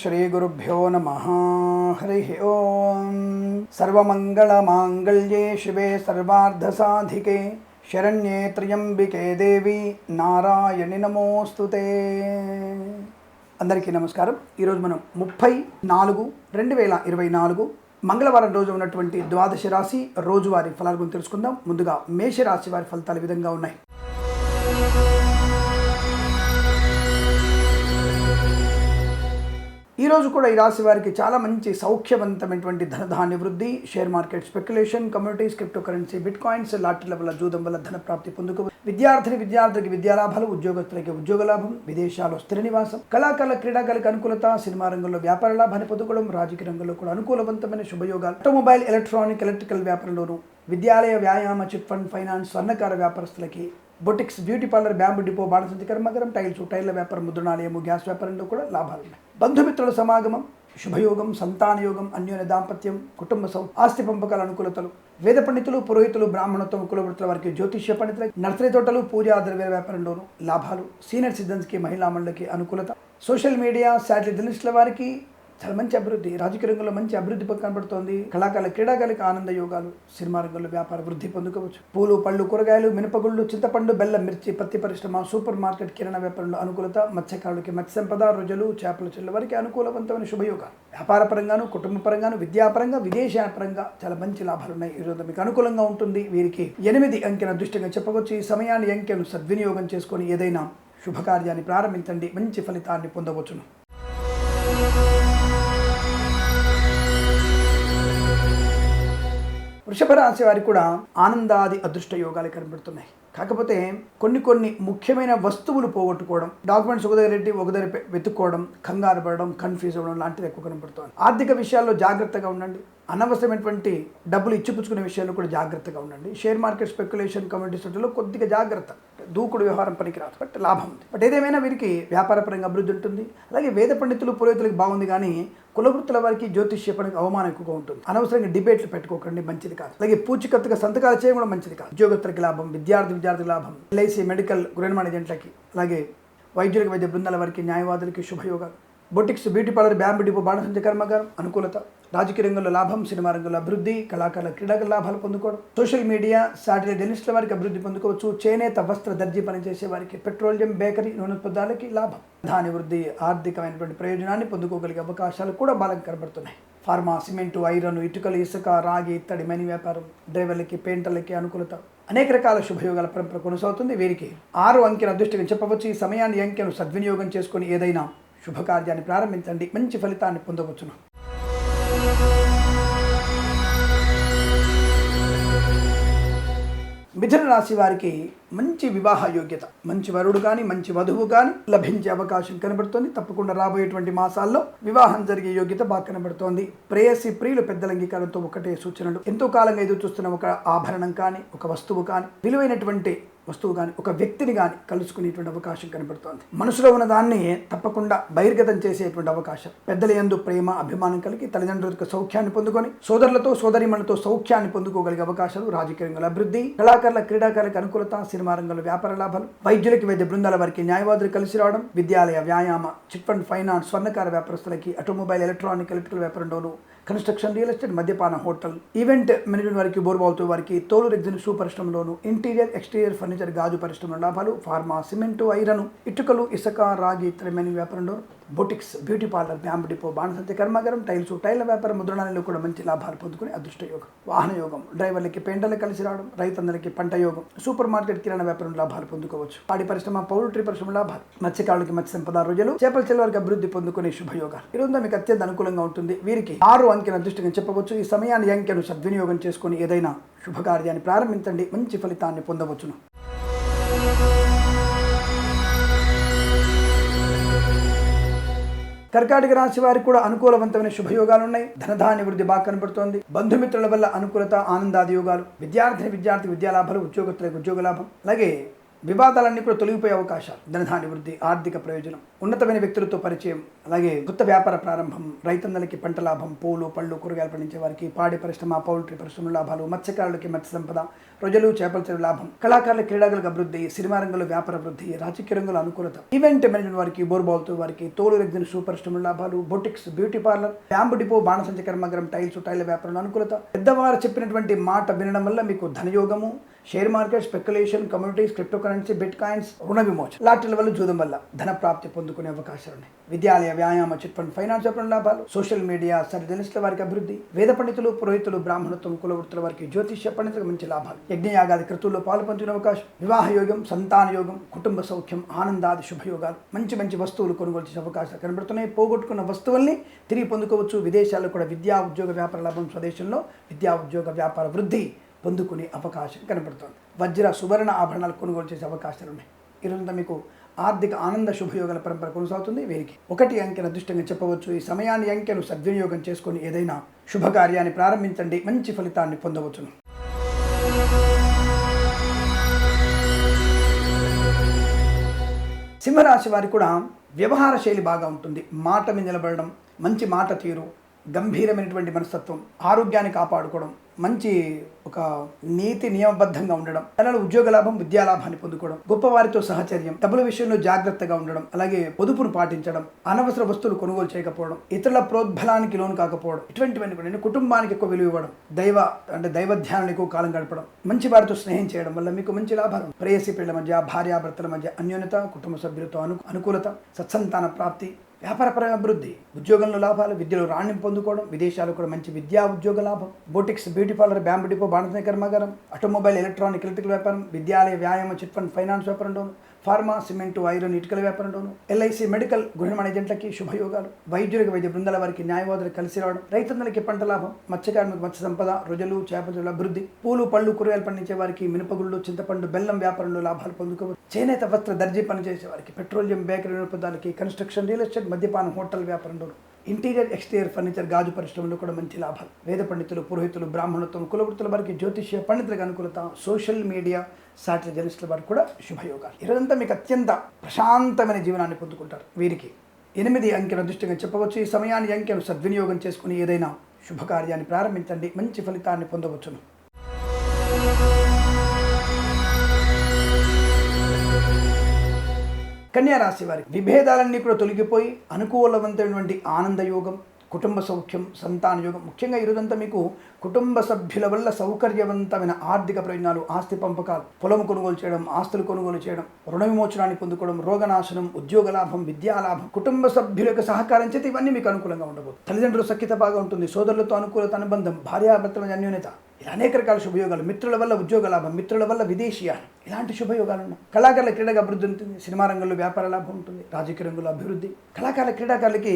శ్రీగురుభ్యో నమ హరి ఓం సర్వమంగళమాంగళ్యే శివే సర్వార్ధసాధికే శరణ్యే త్ర్యంబికే దేవి నారాయణి నమోస్తుతే అందరికీ నమస్కారం. ఈరోజు మనం ముప్పై నాలుగు రెండు వేల ఇరవై నాలుగు మంగళవారం రోజు ఉన్నటువంటి ద్వాదశ రాశి రోజువారి ఫలాల గురించి తెలుసుకుందాం. ముందుగా మేషరాశి వారి ఫలితాలు విధంగా ఉన్నాయి. ఈరోజు కూడా ఈ రాశి వారికి చాలా మంచి సౌఖ్యవంతమైనటువంటి ధనధాన్య వృద్ధి share market speculation communities crypto currency bitcoins లాటరీల వల్ల జూదం వల్ల ధన ప్రాప్తి పొందుకు విద్యార్థిని విద్యార్థులకి విద్యాలాభాలు ఉద్యోగస్తులకి ఉద్యోగ లాభం విదేశాల్లో స్థిర నివాసం కళాకారుల క్రీడాకారులకు అనుకూలత సినిమా రంగంలో వ్యాపార లాభాన్ని పొందుకోవడం రాజకీయ రంగంలో కూడా అనుకూలవంతమైన శుభయోగాలు. ఆటోమొబైల్ ఎలక్ట్రానిక్ ఎలక్ట్రికల్ వ్యాపారంలోను విద్యాలయ వ్యాయామ చిట్ ఫండ్ ఫైనాన్స్ స్వర్ణకార వ్యాపారస్తులకి boutiques beauty parlour bamboo depot బాణసంచి కర్మగరం టైల్స్ టైర్ల వ్యాపారం ముద్రణాలయము గ్యాస్ వ్యాపారంలో కూడా లాభాలు ఉన్నాయి. బంధుమిత్రుల సమాగమం శుభయోగం సంతానయోగం అన్యోన్య దాంపత్యం కుటుంబ సౌ ఆస్తి పంపకాల అనుకూలతలు వేద పండితులు పురోహితులు బ్రాహ్మణత్వం కులవృత్తుల వారికి జ్యోతిష్య పండితులకి నర్సరీ తోటలు పూజా ద్రవ్య వ్యాపారంలోను లాభాలు. సీనియర్ సిటిజన్స్కి మహిళా మండలికి అనుకూలత. సోషల్ మీడియా శాటిలైట్ జర్నలిస్టుల వారికి చాలా మంచి అభివృద్ధి. రాజకీయ రంగంలో మంచి అభివృద్ధి కనబడుతోంది కళాకారుల క్రీడాకారులకు ఆనంద యోగాలు సినిమా రంగంలో వ్యాపార వృద్ధి పొందుకోవచ్చు. పూలు పళ్ళు కూరగాయలు మినపగుళ్ళు చింతపండు బెల్లం మిర్చి పత్తి పరిశ్రమ సూపర్ మార్కెట్ కిరాణా వ్యాపారంలో అనుకూలత మత్స్యకారులకి మత్స్య సంపద రొజలు చేపల చెల్ల వారికి అనుకూలవంతమైన శుభయోగాలు. వ్యాపార పరంగాను కుటుంబ పరంగాను విద్యాపరంగా విదేశాల పరంగా చాలా మంచి లాభాలు ఉన్నాయి. ఈరోజు మీకు అనుకూలంగా ఉంటుంది. వీరికి ఎనిమిది అంకెన దృష్టిగా చెప్పవచ్చు. ఈ సమయాన్ని అంకెను సద్వినియోగం చేసుకొని ఏదైనా శుభకార్యాన్ని ప్రారంభించండి. మంచి ఫలితాన్ని పొందవచ్చును. వృషభ రాశి వారికి కూడా ఆనందాది అదృష్ట యోగాలు కనబడుతున్నాయి. కాకపోతే కొన్ని కొన్ని ముఖ్యమైన వస్తువులు పోగొట్టుకోవడం డాక్యుమెంట్స్ ఒక దగ్గర పెట్టి ఒక దగ్గర వెతుక్కోవడం కంగారు పడడం కన్ఫ్యూజ్ అవ్వడం లాంటిది ఎక్కువ కనబడుతుంది. ఆర్థిక విషయాల్లో జాగ్రత్తగా ఉండండి. అనవసరమైనటువంటి డబ్బులు ఇచ్చిపుచ్చుకునే విషయాల్లో కూడా జాగ్రత్తగా ఉండండి. షేర్ మార్కెట్ స్పెక్యులేషన్ కమ్యూనిటీ కొద్దిగా జాగ్రత్త. దూకుడు వ్యవహారం పనికిరాదు. బట్ లాభం ఉంది. బట్ ఏదేమైనా వీరికి వ్యాపారపరంగా అభివృద్ధి ఉంటుంది. అలాగే వేద పండితులు పురోహితులకు బాగుంది కానీ కులవృత్తుల వారికి జ్యోతిష్య పనికి అవమానం ఎక్కువగా ఉంటుంది. అనవసరంగా డిబేట్లు పెట్టుకోకండి మంచిది కాదు. అలాగే పూచికత్తుగా సంతకాలు చేయడం కూడా మంచిది కాదు. ఉద్యోగస్తులకి లాభం విద్యార్థి విద్యార్థి లాభం. ఎల్ఐసి మెడికల్ గృహనిర్మాణ ఏజెంట్లకి అలాగే వైద్యులకు వైద్య బృందాల వారికి న్యాయవాదులకి శుభయోగాలు. Boutiques beauty parlour bamboo depot బాణసంచ కర్మగారం అనుకూలత రాజకీయ రంగంలో లాభం సినిమా రంగంలో అభివృద్ధి కళాకారుల క్రీడాకారుల లాభాలు పొందుకోవడం సోషల్ మీడియా శాటిలైట్ జర్నలిస్టుల వారికి అభివృద్ధి పొందుకోవచ్చు చేనేత వస్త్ర దర్జీ పనిచేసే వారికి పెట్రోలియం బేకరీ నూనె లాభం. దాని వృద్ధి ఆర్థికమైనటువంటి ప్రయోజనాన్ని పొందుకోగలిగే అవకాశాలు కూడా బాగా కనబడుతున్నాయి. ఫార్మా సిమెంటు ఐరన్ ఇటుకలు ఇసుక రాగి ఇత్తడి మని వ్యాపారం డ్రైవర్లకి పెయింటర్లకి అనుకూలత. అనేక రకాల శుభయోగాల పరంపర కొనసాగుతుంది. వీరికి ఆరు అంకెల అదృష్టంగా చెప్పవచ్చు. ఈ సమయాన్ని అంకెను సద్వినియోగం చేసుకొని ఏదైనా శుభకార్యాన్ని ప్రారంభించండి. మంచి ఫలితాన్ని పొందవచ్చును. మిథున రాశి వారికి మంచి వివాహ యోగ్యత. మంచి వరుడు కానీ మంచి వధువు కానీ లభించే అవకాశం కనబడుతోంది. తప్పకుండా రాబోయేటువంటి మాసాల్లో వివాహం జరిగే యోగ్యత బాగా కనబడుతోంది. ప్రేయసి ప్రియులు పెద్దల అంగీకారంతో ఒకటే సూచనలు. ఎంతో కాలంగా ఎదురు చూస్తున్న ఒక ఆభరణం కానీ ఒక వస్తువు కానీ విలువైనటువంటి వస్తువు కానీ ఒక వ్యక్తిని కానీ కలుసుకునేటువంటి అవకాశం కనబడుతోంది. మనసులో ఉన్న దాన్ని తప్పకుండా బహిర్గతం చేసేటువంటి అవకాశం. పెద్దల యందు ప్రేమ అభిమానం కలిగి తల్లిదండ్రులకు సౌఖ్యాన్ని పొందుకొని సోదరులతో సోదరిమణులతో సౌఖ్యాన్ని పొందుకోగలిగే అవకాశాలు రాజకీయ రంగంలో అభివృద్ధి కళాకారుల క్రీడాకారులకు అనుకూలత సినిమా రంగంలో వ్యాపార లాభాలు వైద్యులకి వైద్య బృందాల వారికి న్యాయవాదులు కలిసి రావడం విద్యాలయ వ్యాయామ చిట్ ఫండ్ ఫైనాన్స్ స్వర్ణకార వ్యాపారస్తులకి ఆటోమొబైల్ ఎలక్ట్రానిక్ ఎలక్ట్రికల్ వ్యాపారంలోను కన్స్ట్రక్షన్ రియల్ ఎస్టేట్ మద్యపాన హోటల్ ఈవెంట్ మేనేజ్మెంట్ వారికి బోర్బాల్తో వారికి తోలు రెగ్జిన్ షూ పరిశ్రమలోను ఇంటీరియర్ ఎక్స్టీరియర్ ఫర్నిచర్ గాజు పరిశ్రమ లాభాలు ఫార్మా సిమెంటు ఐరన్ ఇటుకలు ఇసుక రాగి ఇతరమైన వ్యాపారంలో boutiques beauty parlour bamboo depot బాణసంచ కర్మాగారం టైల్స్ టైల్ వ్యాపారం ముద్రణాలలో కూడా మంచి లాభాలు పొందుకుని అదృష్ట యోగం. వాహన యోగం డ్రైవర్లకి పెంటలు కలిసి రావడం రైతులందరికీ పంట యోగం సూపర్ మార్కెట్ కిరాణా వ్యాపారం లాభాలు పొందుకోవచ్చు. పాడి పరిశ్రమ పౌల్ట్రీ పరిశ్రమ లాభాలు మత్స్యకారులకి మత్స్య సంపద రోజులు చేపల చెల్లవారికి అభివృద్ధి పొందుకునే శుభయోగాలు. ఈ రోజు మీకు అత్యంత అనుకూలంగా ఉంటుంది. వీరికి ఆరు అంకెల అదృష్టంగా చెప్పవచ్చు. ఈ సమయాన్ని అంకెను సద్వినియోగం చేసుకుని ఏదైనా శుభకార్యాన్ని ప్రారంభించండి. మంచి ఫలితాన్ని పొందవచ్చును. కర్కాటక రాశి వారికి కూడా అనుకూలవంతమైన శుభయోగాలు ఉన్నాయి ధనధాన్య వృద్ధి బాగా కనబడుతోంది. బంధుమిత్రుల వల్ల అనుకూలత ఆనందాది యోగాలు. విద్యార్థిని విద్యార్థి విద్యాలాభాలు ఉద్యోగస్తులకు ఉద్యోగ లాభం. అలాగే వివాదాలన్నీ కూడా తొలగిపోయే అవకాశాలు. ధనధాన్య వృద్ధి ఆర్థిక ప్రయోజనం ఉన్నతమైన వ్యక్తులతో పరిచయం అలాగే కొత్త వ్యాపార ప్రారంభం రైతన్నలకి పంట లాభం పూలు పళ్ళు కూరగాయలు పండించే వారికి పాడి పరిశ్రమ పౌల్ట్రీ పరిశ్రమ లాభాలు మత్స్యకారులకి మత్స్య సంపద ప్రజలు చేపల చెరువు లాభం కళాకారుల క్రీడాకులకు అభివృద్ధి సినిమా రంగంలో వ్యాపార వృద్ధి రాజకీయ రంగంలో అనుకూలత ఈవెంట్ మేనేజ్మెంట్ వారికి బోర్బాల్తో వారికి తోలు రెగ్జిన్ షూ పరిశ్రమల లాభాలు boutiques beauty parlour bamboo depot బాణసంచ కర్మగరం టైల్స్ టైల్ వ్యాపారంలో అనుకూలత. పెద్దవారు చెప్పినటువంటి మాట వినడం వల్ల మీకు ధనయోగము share market speculation communities crypto currency bitcoins రుణ విమోచన లాటరీల వల్ల జూదం వల్ల ధన ప్రాప్తి పొందుకునే అవకాశాలు ఉన్నాయి. విద్యాలయ వ్యాయామ చిట్ ఫండ్ ఫైనాన్స్ వ్యాపారం లాభాలు సోషల్ మీడియా సర్జనిస్టుల వారికి అభివృద్ధి వేద పండితులు పురోహితులు బ్రాహ్మణత్వం కులవృత్తుల వారికి జ్యోతిష్య పండితులకు మంచి లాభాలు. యజ్ఞయాగాది కృతుల్లో పాలు పంచుకునే అవకాశం వివాహ యోగం సంతాన యోగం కుటుంబ సౌఖ్యం ఆనందాది శుభయోగాలు మంచి మంచి వస్తువులు కొనుగోలు చేసే అవకాశాలు కనబడుతున్నాయి. పోగొట్టుకున్న వస్తువుల్ని తిరిగి పొందుకోవచ్చు. విదేశాల్లో కూడా విద్యా ఉద్యోగ వ్యాపార లాభం స్వదేశంలో విద్యా ఉద్యోగ వ్యాపార వృద్ధి పొందుకునే అవకాశం కనబడుతోంది. వజ్ర సువర్ణ ఆభరణాలు కొనుగోలు చేసే అవకాశాలు ఉన్నాయి. ఈరోజంతా మీకు ఆర్థిక ఆనంద శుభయోగాల పరంపర కొనసాగుతుంది. వీరికి ఒకటి అంకెను అదృష్టంగా చెప్పవచ్చు. ఈ సమయాన్ని అంకెను సద్వినియోగం చేసుకొని ఏదైనా శుభకార్యాన్ని ప్రారంభించండి. మంచి ఫలితాన్ని పొందవచ్చును. సింహరాశి వారికి కూడా వ్యవహార శైలి బాగా ఉంటుంది. మాట మీద నిలబడడం మంచి మాట తీరు గంభీరమైనటువంటి మనస్తత్వం ఆరోగ్యాన్ని కాపాడుకోవడం మంచి ఒక నీతి నియమబద్ధంగా ఉండడం పిల్లలు ఉద్యోగ లాభం విద్యా లాభాన్ని పొందుకోవడం గొప్పవారితో సహచర్యం డబ్బుల విషయంలో జాగ్రత్తగా ఉండడం అలాగే పొదుపును పాటించడం అనవసర వస్తువులు కొనుగోలు చేయకపోవడం ఇతరుల ప్రోద్బలానికి లోను కాకపోవడం ఇటువంటివన్నీ కూడా కుటుంబానికి ఎక్కువ విలువ ఇవ్వడం దైవ అంటే దైవ ధ్యానం ఎక్కువ కాలం గడపడం మంచి వారితో స్నేహం చేయడం వల్ల మీకు మంచి లాభాలు ప్రేయసి పిల్లల మధ్య భార్యాభర్తల మధ్య అన్యోన్యత కుటుంబ సభ్యులతో అను అనుకూలత సత్సంతాన ప్రాప్తి వ్యాపారపరమైన అభివృద్ధి ఉద్యోగంలో లాభాలు విద్యలో రాణ్యం పొందుకోవడం విదేశాలు కూడా మంచి విద్యా ఉద్యోగ లాభం boutiques beauty parlour bamboo depot బాణస కర్మాగారం ఆటోమొబైల్ ఎలక్ట్రానిక్ ఎలక్ట్రికల్ వ్యాపారం విద్యాలయ వ్యాయామ చిట్ ఫండ్ ఫైనాన్స్ వ్యాపారంలోను ఫార్మా సిమెంటు ఐరన్ ఇటుకల వ్యాపారంలోను ఎల్ఐసి మెడికల్ గృహ ఏజెంట్లకి శుభయోగాలు. వైద్యులకు వైద్య బృందాల వారికి న్యాయవాదులు కలిసి రావడం రైతన్నలకి పంట లాభం మత్స్యకారులకు మత్స్య సంపద రొజలు చేపల అభివృద్ధి పూలు పళ్ళు కూరగాయలు పండించే వారికి మినపగుళ్ళు చింతపండు బెల్లం వ్యాపారంలో లాభాలు పొందుకోవచ్చు. చేనేత వస్త్ర దర్జీ పనిచేసే వారికి పెట్రోలియం బేకరీ పదాలకి కన్స్ట్రక్షన్ రియల్ ఎస్టేట్ మద్యపానం హోటల్ వ్యాపారంలో ఇంటీరియర్ ఎక్స్టీరియర్ ఫర్నిచర్ గాజు పరిశ్రమలో కూడా మంచి లాభాలు. వేద పండితులు పురోహితులు బ్రాహ్మణత్వం కులవృత్తుల వారికి జ్యోతిష్య పండితులకు అనుకూలత సోషల్ మీడియా సాటిలైట్ జర్నలిస్టుల వారికి కూడా శుభయోగాలు. ఈరోజంతా మీకు అత్యంత ప్రశాంతమైన జీవనాన్ని పొందుకుంటారు. వీరికి ఎనిమిది అంకెల అదృష్టంగా చెప్పవచ్చు. ఈ సమయాన్ని అంకెను సద్వినియోగం చేసుకుని ఏదైనా శుభకార్యాన్ని ప్రారంభించండి. మంచి ఫలితాన్ని పొందవచ్చును. కన్యా రాశి వారికి విభేదాలన్నీ కూడా తొలగిపోయి అనుకూలవంతమైనటువంటి ఆనందయోగం కుటుంబ సౌఖ్యం సంతాన యోగం ముఖ్యంగా ఈరోజంతా మీకు కుటుంబ సభ్యుల వల్ల సౌకర్యవంతమైన ఆర్థిక ప్రయోజనాలు ఆస్తి పంపకాలు పొలం కొనుగోలు చేయడం ఆస్తులు కొనుగోలు చేయడం రుణ విమోచనాన్ని పొందుకోవడం రోగనాశనం ఉద్యోగ లాభం విద్యాలాభం కుటుంబ సభ్యుల యొక్క సహకారం చేత ఇవన్నీ మీకు అనుకూలంగా ఉండబోతుంది. తల్లిదండ్రుల సఖ్యత బాగా ఉంటుంది సోదరులతో అనుకూలత అనుబంధం భార్యాభర్తల అన్యోన్యత ఇలా అనేక రకాల శుభయోగాలు మిత్రుల వల్ల ఉద్యోగ లాభం మిత్రుల వల్ల విదేశీయాలు ఇలాంటి శుభయోగాలు ఉన్నాయి కళాకారుల క్రీడగా అభివృద్ధి ఉంటుంది. సినిమా రంగంలో వ్యాపార లాభం ఉంటుంది రాజకీయ రంగంలో అభివృద్ధి. కళాకారుల క్రీడాకారులకి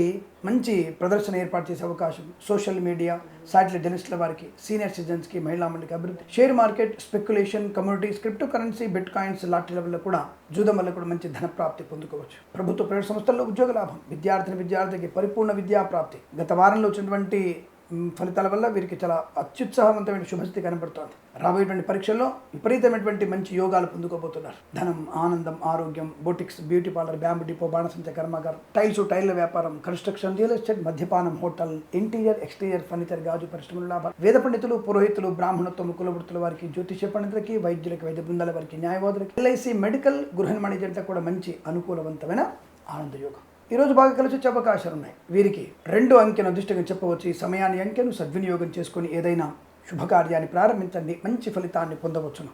మంచి ప్రదర్శన ఏర్పాటు చేసే అవకాశం సోషల్ మీడియా సాటిలైట్ జర్నలిస్టుల వారికి సీనియర్ సిటిజన్స్కి మహిళా మండలికి అభివృద్ధి. Share market speculation communities crypto currency bitcoins లాటరీల వల్ల కూడా జూదం వల్ల కూడా మంచి ధన ప్రాప్తి పొందుకోవచ్చు. ప్రభుత్వ ప్రైవేట్ సంస్థల్లో ఉద్యోగ లాభం విద్యార్థిని విద్యార్థికి పరిపూర్ణ విద్యా ప్రాప్తి. గత వారంలో వచ్చినటువంటి ఫలితాల వల్ల వీరికి చాలా అత్యుత్సాహవంతమైన శుభస్థితి కనబడుతోంది. రాబోయేటువంటి పరీక్షల్లో విపరీతమైనటువంటి మంచి యోగాలు పొందుకోబోతున్నారు. ధనం ఆనందం ఆరోగ్యం boutiques beauty parlour bamboo depot బాణసంచ కర్మాగారం టైల్స్ టైల్ల వ్యాపారం కన్స్ట్రక్షన్ రియల్ ఎస్టేట్ మద్యపానం హోటల్ ఇంటీరియర్ ఎక్స్టీరియర్ ఫర్నిచర్ గాజు పరిశ్రమల లాభాలు. వేద పండితులు పురోహితులు బ్రాహ్మణత్వం కులవృత్తుల వారికి జ్యోతిష్య పండితులకి వైద్యులకి వైద్య బృందాల వారికి న్యాయవాదులకి ఎల్ఐసి మెడికల్ గృహ నిర్మాణ కూడా మంచి అనుకూలవంతమైన ఆనందయోగం ఈరోజు బాగా కలిసి వచ్చే అవకాశాలు ఉన్నాయి. వీరికి రెండు అంకెను అదృష్టంగా చెప్పవచ్చు. ఈ సమయాన్ని అంకెను సద్వినియోగం చేసుకుని ఏదైనా శుభకార్యాన్ని ప్రారంభించండి. మంచి ఫలితాన్ని పొందవచ్చును.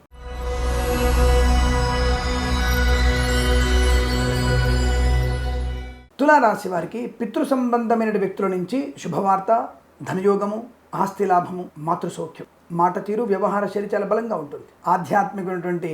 తులారాశి వారికి పితృ సంబంధమైన వ్యక్తుల నుంచి శుభవార్త ధనయోగము ఆస్తి లాభము మాతృసౌఖ్యం. మాట తీరు వ్యవహార శైలి చాలా బలంగా ఉంటుంది. ఆధ్యాత్మికమైనటువంటి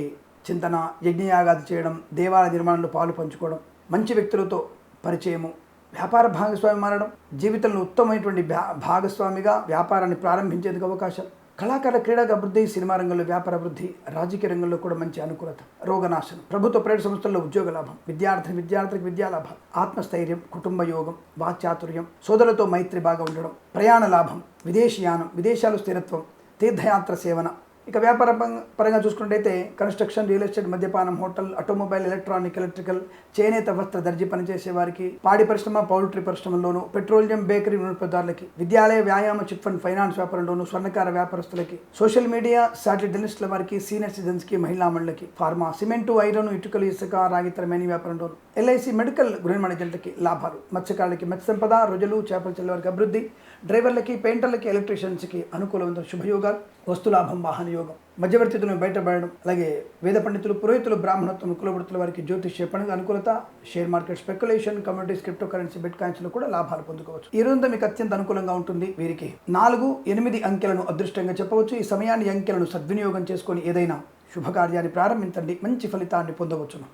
చింతన యజ్ఞయాగాది చేయడం దేవాలయ నిర్మాణంలో పాలు పంచుకోవడం మంచి వ్యక్తులతో పరిచయము. వ్యాపార భాగస్వామి మారడం జీవితంలో ఉత్తమమైనటువంటి భాగస్వామిగా వ్యాపారాన్ని ప్రారంభించేందుకు అవకాశం. కళాకారుల క్రీడా అభివృద్ధి సినిమా రంగంలో వ్యాపార అభివృద్ధి రాజకీయ రంగంలో కూడా మంచి అనుకూలత రోగనాశనం ప్రభుత్వ ప్రైవేట్ సంస్థల్లో ఉద్యోగ లాభం విద్యార్థి విద్యార్థికి విద్యా లాభం ఆత్మస్థైర్యం కుటుంబ యోగం వాచాతుర్యం సోదరులతో మైత్రి బాగా ఉండడం ప్రయాణ లాభం విదేశీయానం విదేశాలు స్థిరత్వం తీర్థయాత్ర సేవన ఇక వ్యాపార పరంగా చూసుకున్నట్టయితే కన్స్ట్రక్షన్ రియల్ ఎస్టేట్ మద్యపానం హోటల్ ఆటోమొబైల్ ఎలక్ట్రానిక్ ఎలక్ట్రికల్ చేనేత వస్త్ర దర్జీ పనిచేసే వారికి పాడి పరిశ్రమ పౌల్ట్రీ పరిశ్రమల్లోను పెట్రోలియం బేకరీ వినియోగదారులకి విద్యాలయ వ్యాయామ చిట్ ఫండ్ ఫైనాన్స్ వ్యాపారంలోను స్వర్ణకార వ్యాపారస్తులకి సోషల్ మీడియా శాటిలైట్ వారికి సీనియర్ సిటిజన్స్కి మహిళా మండలికి ఫార్మా సిమెంటు ఐరన్ ఇటుకలు ఇసుక రాగితర మేని వ్యాపారంలోను ఎల్ఐసి మెడికల్ గృహ మేనేజర్లకి లాభాలు మత్స్యకారులకి మత్స్య సంపద రొజలు చేపలు చెల్లె వారికి అభివృద్ధి డ్రైవర్లకి పెయింటర్లకి ఎలక్ట్రీషియన్స్కి అనుకూలమైన శుభయోగాలు వస్తులాభం వాహన యోగం మధ్యవర్తితులను బయటపడడం అలాగే వేద పండితులు పురోహితులు బ్రాహ్మణత్వం కులబడుతుల వారికి జ్యోతిష్య పనుల అనుకూలత share market speculation communities crypto currency bit కాయిన్స్లో కూడా లాభాలు పొందుకోవచ్చు. ఈ రోజు మీకు అత్యంత అనుకూలంగా ఉంటుంది వీరికి. నాలుగు ఎనిమిది అంకెలను అదృష్టంగా చెప్పవచ్చు. ఈ సమయాన్ని అంకెలను సద్వినియోగం చేసుకొని ఏదైనా శుభకార్యాన్ని ప్రారంభించండి. మంచి ఫలితాన్ని పొందవచ్చును.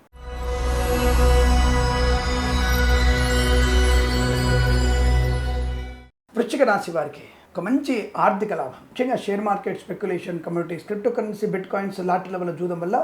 వృశ్చిక రాశి వారికి ఒక మంచి ఆర్థిక లాభం. ముఖ్యంగా share market speculation communities crypto currency bitcoins లాటరీల వల్ల చూడడం వల్ల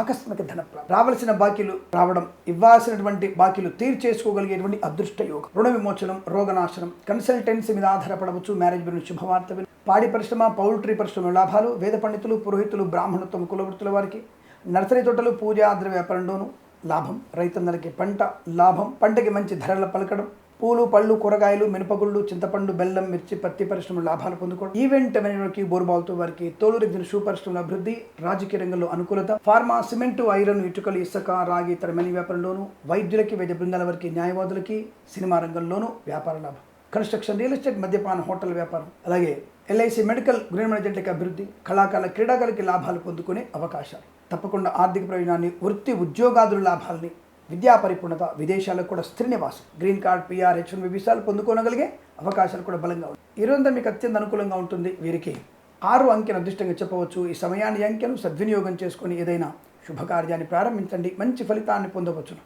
ఆకస్మిక ధన రావలసిన రావాల్సిన బాకీలు రావడం ఇవ్వాల్సినటువంటి బాకీలు తీర్చేసుకోగలిగేటువంటి అదృష్ట యోగం. రుణ విమోచనం రోగనాశనం కన్సల్టెన్సీ మీద ఆధారపడవచ్చు. మ్యారేజ్ గురించి శుభవార్త పాడి పరిశ్రమ పౌల్ట్రీ పరిశ్రమ లాభాలు వేద పండితులు పురోహితులు బ్రాహ్మణత్వం కులవృత్తుల వారికి నర్సరీ తోటలు పూజ ద్రవ్య వ్యాపారంలోను లాభం. రైతన్నలకి పంట లాభం. పంటకి మంచి ధరల పలకడం పూలు పళ్ళు కూరగాయలు మినపగుళ్ళు చింతపండు బెల్లం మిర్చి పత్తి పరిశ్రమలు లాభాలు పొందుకోవడం. ఈవెంట్ మేనేజర్కి బోరుబాల్తో వారికి తోలు రెగ్జిన షూ పరిశ్రమల అభివృద్ధి రాజకీయ రంగంలో అనుకూలత ఫార్మా సిమెంటు ఐరన్ ఇటుకలు ఇసుక రాగి ఇతర మెని వ్యాపారంలోనూ వైద్యులకి వైద్య బృందాల వారికి న్యాయవాదులకి సినిమా రంగంలోనూ వ్యాపార లాభం. కన్స్ట్రక్షన్ రియల్ ఎస్టేట్ మద్యపాన హోటల్ వ్యాపారం అలాగే ఎల్ఐసి మెడికల్ గ్రీన్ మేనేజ్మెంట్కి అభివృద్ధి కళాకారుల క్రీడాకారులకి లాభాలు పొందుకునే అవకాశాలు. తప్పకుండా ఆర్థిక ప్రయోజనాన్ని వృత్తి ఉద్యోగాదుల లాభాలని విద్యా పరిపూర్ణత విదేశాలకు కూడా స్థిర నివాసం green card PR H one వీసాలు పొందుకోగలిగే అవకాశాలు కూడా బలంగా ఉన్నాయి. ఈ మీకు అత్యంత అనుకూలంగా ఉంటుంది. వీరికి ఆరు అంకెను అదృష్టంగా చెప్పవచ్చు. ఈ సమయాన్ని అంకెను సద్వినియోగం చేసుకుని ఏదైనా శుభకార్యాన్ని ప్రారంభించండి. మంచి ఫలితాన్ని పొందవచ్చును.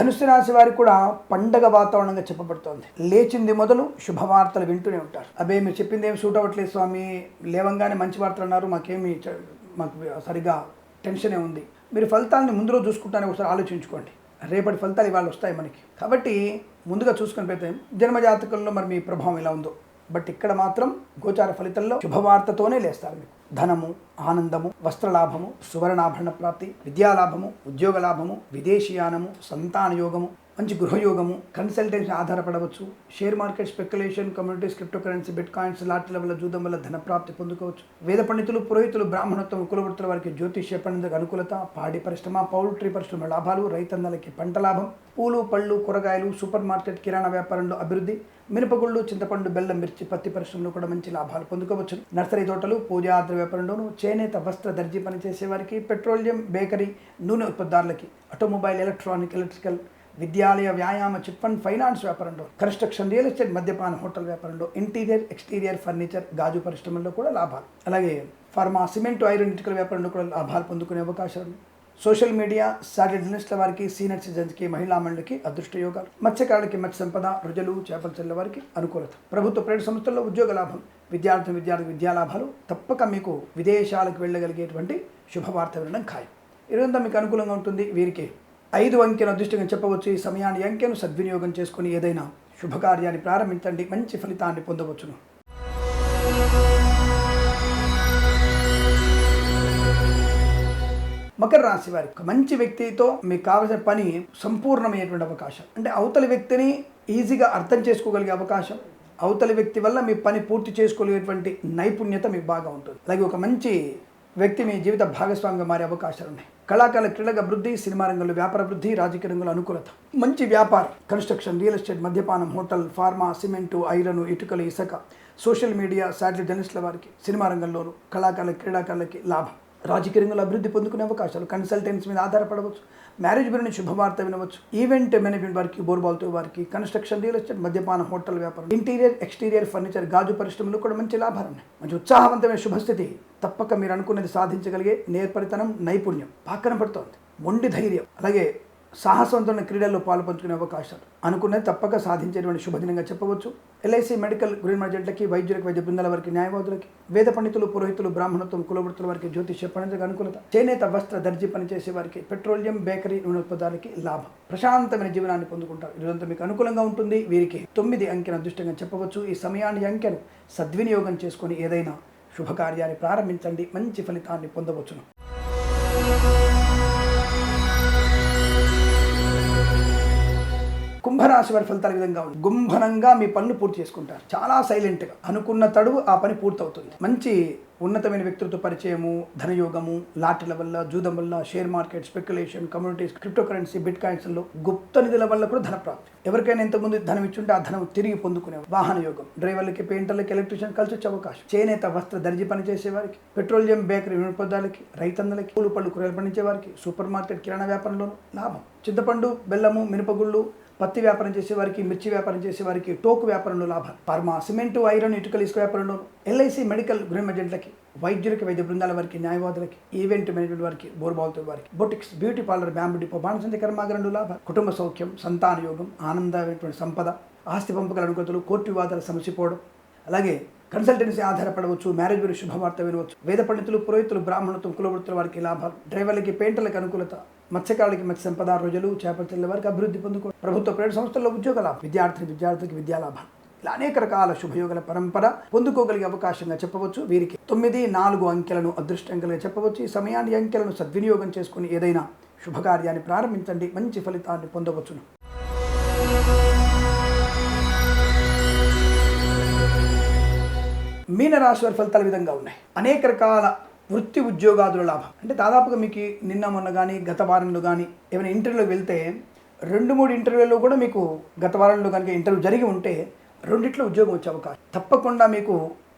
ధనుసు రాశి వారికి కూడా పండగ వాతావరణంగా చెప్పబడుతోంది. లేచింది మొదలు శుభవార్తలు వింటూనే ఉంటారు. అబే మీరు చెప్పింది ఏం సూట్ అవ్వట్లేదు స్వామి. లేవంగానే మంచి వార్తలు అన్నారు. మాకేమి మాకు సరిగా టెన్షనే ఉంది. మీరు ఫలితాలని ముందు రోజు చూసుకుంటానే ఒకసారి ఆలోచించుకోండి. రేపటి ఫలితాలు ఇవాళ వస్తాయి మనకి. కాబట్టి ముందుగా చూసుకుని పెడితే జన్మజాతకంలో మరి మీ ప్రభావం ఎలా ఉందో బట్ ఇక్కడ మాత్రం గోచార ఫలితంలో శుభవార్తతోనే లేస్తారు మీకు. ధనము ఆనందము వస్త్రలాభము సువర్ణాభరణ ప్రాప్తి విద్యాలాభము ఉద్యోగ లాభము విదేశీయానము సంతాన యోగము మంచి గృహయోగము consultancy ఆధారపడవచ్చు share market speculation communities crypto currency bitcoins లాటరీల వల్ల జూదం వల్ల ధన ప్రాప్తి పొందుకోవచ్చు. వేద పండితులు పురోహితులు బ్రాహ్మణత్వం కులవృత్తుల వారికి జ్యోతిష్య పండితులకు అనుకూలత పాడి పరిశ్రమ పౌల్ట్రీ పరిశ్రమ లాభాలు రైతన్నలకి పంట లాభం పూలు పళ్ళు కూరగాయలు సూపర్ మార్కెట్ కిరాణా వ్యాపారంలో అభివృద్ధి మినపగుళ్ళు చింతపండు బెల్లం మిర్చి పత్తి పరిశ్రమలో కూడా మంచి లాభాలు పొందుకోవచ్చు. నర్సరీ తోటలు పూజా ఆద్ర వ్యాపారంలోను చేనేత వస్త్ర దర్జీ పనిచేసే వారికి పెట్రోలియం బేకరీ నూనె ఉత్పత్తిదారులకి ఆటోమొబైల్ ఎలక్ట్రానిక్ ఎలక్ట్రికల్ విద్యాలయ వ్యాయామ చిట్ ఫండ్ ఫైనాన్స్ వ్యాపారంలో కన్స్ట్రక్షన్ రియల్ ఎస్టేట్ మద్యపాన హోటల్ వ్యాపారంలో ఇంటీరియర్ ఎక్స్టీరియర్ ఫర్నిచర్ గాజు పరిశ్రమల్లో కూడా లాభాలు. అలాగే ఫార్మా సిమెంట్ ఐరన్ ఇటుకల వ్యాపారంలో కూడా లాభాలు పొందుకునే అవకాశాలు. సోషల్ మీడియా సాటిలైట్ జర్నలిస్టుల వారికి సీనియర్ సిటిజన్స్కి మహిళా మండలికి అదృష్ట యోగాలు. మత్స్యకారులకి మత్స్య సంపద రుజులు చేపల చెల్లె వారికి అనుకూలత. ప్రభుత్వ ప్రైవేట్ సంస్థల్లో ఉద్యోగ లాభం విద్యార్థి విద్యార్థి విద్యా లాభాలు తప్పక మీకు విదేశాలకు వెళ్ళగలిగేటువంటి శుభవార్త వినడం ఖాయం. ఇదంతా మీకు అనుకూలంగా ఉంటుంది వీరికి ఐదు అంకెను అదృష్టంగా చెప్పవచ్చు. ఈ సమయాన్ని అంకెను సద్వినియోగం చేసుకుని ఏదైనా శుభకార్యాన్ని ప్రారంభించండి. మంచి ఫలితాన్ని పొందవచ్చును. మకర రాశి వారికి మంచి వ్యక్తితో మీకు కావలసిన పని సంపూర్ణమైనటువంటి అవకాశం. అంటే అవతలి వ్యక్తిని ఈజీగా అర్థం చేసుకోగలిగే అవకాశం. అవతలి వ్యక్తి వల్ల మీ పని పూర్తి చేసుకోగలిగేటువంటి నైపుణ్యత మీకు బాగా ఉంటుంది. అలాగే ఒక మంచి వ్యక్తి మీ జీవిత భాగస్వామిగా మారే అవకాశాలు ఉన్నాయి కళాకారుల క్రీడల అభివృద్ధి సినిమా రంగంలో వ్యాపార అభివృద్ధి రాజకీయ రంగంలో అనుకూలత. మంచి వ్యాపారం కన్స్ట్రక్షన్ రియల్ ఎస్టేట్ మద్యపానం హోటల్ ఫార్మా సిమెంటు ఐరన్ ఇటుకలు ఇసుక సోషల్ మీడియా శాటిలైట్ జర్నలిస్టుల వారికి సినిమా రంగంలోనూ కళాకారుల క్రీడాకారులకి లాభం. రాజకీయ రంగంలో అభివృద్ధి పొందుకునే అవకాశాలు కన్సల్టెంట్స్ మీద ఆధారపడవచ్చు మ్యారేజ్ గురించి శుభవార్త వినవచ్చు ఈవెంట్ మేనేజ్మెంట్ వారికి బోర్బాల్తో వారికి కన్స్ట్రక్షన్ రియల్ ఎస్టేట్ మద్యపాన హోటల్ వ్యాపారం ఇంటీరియర్ ఎక్స్టీరియర్ ఫర్నిచర్ గాజు పరిశ్రమలు కూడా మంచి లాభాలు ఉన్నాయి. మంచి ఉత్సాహవంతమైన శుభస్థితి. తప్పక మీరు అనుకున్నది సాధించగలిగే నేర్పరితనం నైపుణ్యం పక్కన పడుతోంది. మొండి ధైర్యం. అలాగే సాహసవంతమైన క్రీడల్లో పాల్పంచుకునే అవకాశాలు. అనుకున్నది తప్పక సాధించేటువంటి శుభదినంగా చెప్పవచ్చు. ఎల్ఐసి మెడికల్ గ్రీన్ మర్జెంట్లకి వైద్యులకు వైద్య బృందాల వారికి న్యాయవాదులకి వేద పండితులు పురోహితులు బ్రాహ్మణత్వం కులవృత్తుల వారికి జ్యోతిష్య పండితులకు అనుకూలత చేనేత వస్త్ర దర్జీ పనిచేసే వారికి పెట్రోలియం బేకరీ నూనె ఉత్పత్తులకి లాభం. ప్రశాంతమైన జీవనాన్ని పొందుకుంటారు. ఇదంతా మీకు అనుకూలంగా ఉంటుంది. వీరికి తొమ్మిది అంకెను అదృష్టంగా చెప్పవచ్చు. ఈ సమయాన్ని అంకెను సద్వినియోగం చేసుకొని ఏదైనా శుభకార్యాన్ని ప్రారంభించండి. మంచి ఫలితాన్ని పొందవచ్చును. కుంభరాశి వారి ఫలితాల విధంగా ఉంది గుంభనంగా మీ పనులు పూర్తి చేసుకుంటారు. చాలా సైలెంట్గా అనుకున్న తడువు ఆ పని పూర్తవుతుంది. మంచి ఉన్నతమైన వ్యక్తులతో పరిచయము ధనయోగము లాటరీల వల్ల జూదం వల్ల share market speculation communities crypto currency bit కాయిన్స్లో గుప్త నిధుల వల్ల కూడా ధన ప్రాప్తి ఎవరికైనా ఇంతకుముందు ధనం ఇచ్చుంటే ఆ ధనం తిరిగి పొందుకునే వాహన యోగం డ్రైవర్లకి పెయింటర్లకి ఎలక్ట్రీషియన్ కలిసి వచ్చే అవకాశం. చేనేత వస్త్ర దర్జీ పనిచేసే వారికి పెట్రోలియం బేకరీ వినపదాలకి రైతన్నలకి పూలు పళ్ళు కూరలు పండించే వారికి సూపర్ మార్కెట్ కిరాణా వ్యాపారంలో లాభం. చింతపండు బెల్లము మినపగుళ్ళు పత్తి వ్యాపారం చేసేవారికి మిర్చి వ్యాపారం చేసేవారికి టోకు వ్యాపారంలో లాభాలు. ఫార్మా సిమెంటు ఐరన్ ఇటుకలు ఇసుక వ్యాపారంలో ఎల్ఐసి మెడికల్ గృహ ఏజెంట్లకి వైద్యులకి వైద్య బృందాల వారికి న్యాయవాదులకి ఈవెంట్ మేనేజ్మెంట్ వారికి బోర్బాల్తో వారికి boutiques beauty parlour bamboo depot బాణసంచ కర్మాగరంలో లాభాలు. కుటుంబ సౌఖ్యం సంతాన యోగం ఆనందమైనటువంటి సంపద ఆస్తి పంపకల అనుకూలతలు కోర్టు వివాదాలు సమసిపోవడం అలాగే కన్సల్టెన్సీ ఆధారపడవచ్చు మ్యారేజ్ గురించి శుభవార్త వినవచ్చు. వేద పండితులు పురోహితులు బ్రాహ్మణత్వం కులవృత్తుల వారికి లాభాలు. డ్రైవర్లకి పెయింటర్లకు అనుకూలత. మత్స్యకారులకి మత్స్య సంపద రోజులు చేపల చెల్లెల వారికి అభివృద్ధి పొందుకో ప్రభుత్వ ప్రైవేట్ సంస్థల్లో ఉద్యోగ లాభం విద్యార్థి విద్యార్థికి విద్యా ఇలా అనేక రకాల శుభయోగల పరంపర పొందుకోగలిగే అవకాశంగా చెప్పవచ్చు. వీరికి తొమ్మిది నాలుగు అంకెలను అదృష్టంగా చెప్పవచ్చు. ఈ సమయాన్ని అంకెలను సద్వినియోగం చేసుకుని ఏదైనా శుభకార్యాన్ని ప్రారంభించండి. మంచి ఫలితాన్ని పొందవచ్చును. మీనరాశి వారి ఫలితాల విధంగా ఉన్నాయి. అనేక రకాల వృత్తి ఉద్యోగాదుల లాభం. అంటే దాదాపుగా మీకు నిన్న మొన్న కానీ గత వారంలో కానీ ఏమైనా ఇంటర్వ్యూలోకి వెళ్తే రెండు మూడు ఇంటర్వ్యూలో కూడా మీకు గత వారంలో కనుక ఇంటర్వ్యూ జరిగి ఉంటే రెండిట్లో ఉద్యోగం వచ్చే అవకాశం. తప్పకుండా మీకు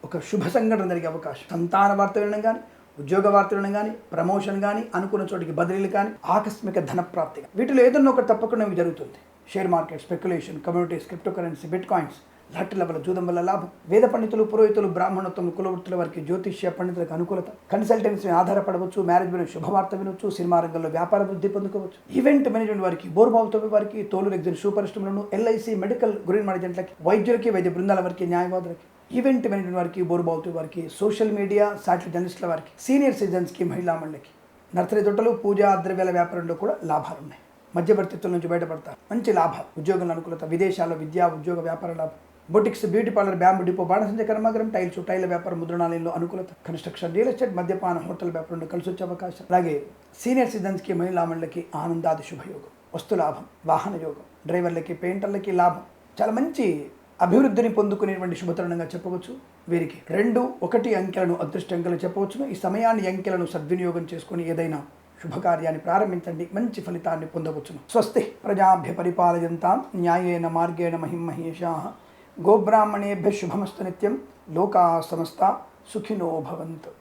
ఒక శుభ సంఘటన జరిగే అవకాశం. సంతాన వార్త వినడం కానీ ఉద్యోగ వార్త వినడం కానీ ప్రమోషన్ కానీ అనుకున్న చోటికి బదిలీలు కానీ ఆకస్మిక ధనప్రాప్తి వీటిలో ఏదన్నా ఒకటి తప్పకుండా మీకు జరుగుతుంది. Share market speculation communities crypto currency bitcoins లాటరీల వల్ల జూదం వల్ల లాభం. వేద పండితులు పురోహితులు బ్రాహ్మణత్వం కులవృత్తుల వారికి జ్యోతిష్య పండితులకు అనుకూలత. కన్సల్టెన్సీ ఆధారపడవచ్చు మ్యారేజ్ మీద శుభవార్త వినొచ్చు సినిమా రంగంలో వ్యాపార వృద్ధి పొందుకోవచ్చు. ఈవెంట్ మేనేజ్మెంట్ వారికి బోర్బావుతో వారికి తోలు ఎగ్జిన్ షూ పరిశ్రమలను ఎల్ఐసి మెడికల్ గ్రీన్ మేనేజెంట్లకి వైద్యులకి వైద్య బృందాల వారికి న్యాయవాదులకి. ఈవెంట్ మేనేజ్మెంట్ వారికి బోర్బావుతో వారికి సోషల్ మీడియా సాటిలైట్ జర్నలిస్టుల వారికి సీనియర్ సిటిజన్స్కి మహిళా మండలికి. నర్సరీ తోటలు పూజా ద్రవ్యాల వ్యాపారంలో కూడా లాభాలు ఉన్నాయి మధ్యవర్తిత్వం నుంచి బయటపడతారు. మంచి లాభాలు ఉద్యోగంలో అనుకూలత విదేశాల్లో విద్యా ఉద్యోగ వ్యాపార లాభం. Boutiques beauty parlour bamboo depot బాణసంచ కర్మాగరం టైల్స్ టైల్ వ్యాపారం ముద్రణాలయంలో అనుకూలత. కన్స్ట్రక్షన్ రియల్ ఎస్టేట్ మద్యపాన హోటల్ వ్యాపారంలో కలిసి వచ్చే అవకాశం. అలాగే సీనియర్ సిటిజన్స్కి మహిళా మండలికి ఆనందాది శుభయోగం. వస్తు లాభం వాహన యోగం. డ్రైవర్లకి పెయింటర్లకి లాభం. చాలా మంచి అభివృద్ధిని పొందుకునేటువంటి శుభతరుణంగా చెప్పవచ్చు. వీరికి రెండు ఒకటి అంకెలను అదృష్ట అంకెలు చెప్పవచ్చును. ఈ సమయాన్ని అంకెలను సద్వినియోగం చేసుకుని ఏదైనా శుభకార్యాన్ని ప్రారంభించండి. మంచి ఫలితాన్ని పొందవచ్చును. స్వస్తి ప్రజాభ్య పరిపాలయంతాం. న్యాయేన మార్గేణ మహిం మహేషా. गोब्राह्मणे शुभमस्तु नित्यं लोका समस्ता सुखिनो भवन्तु।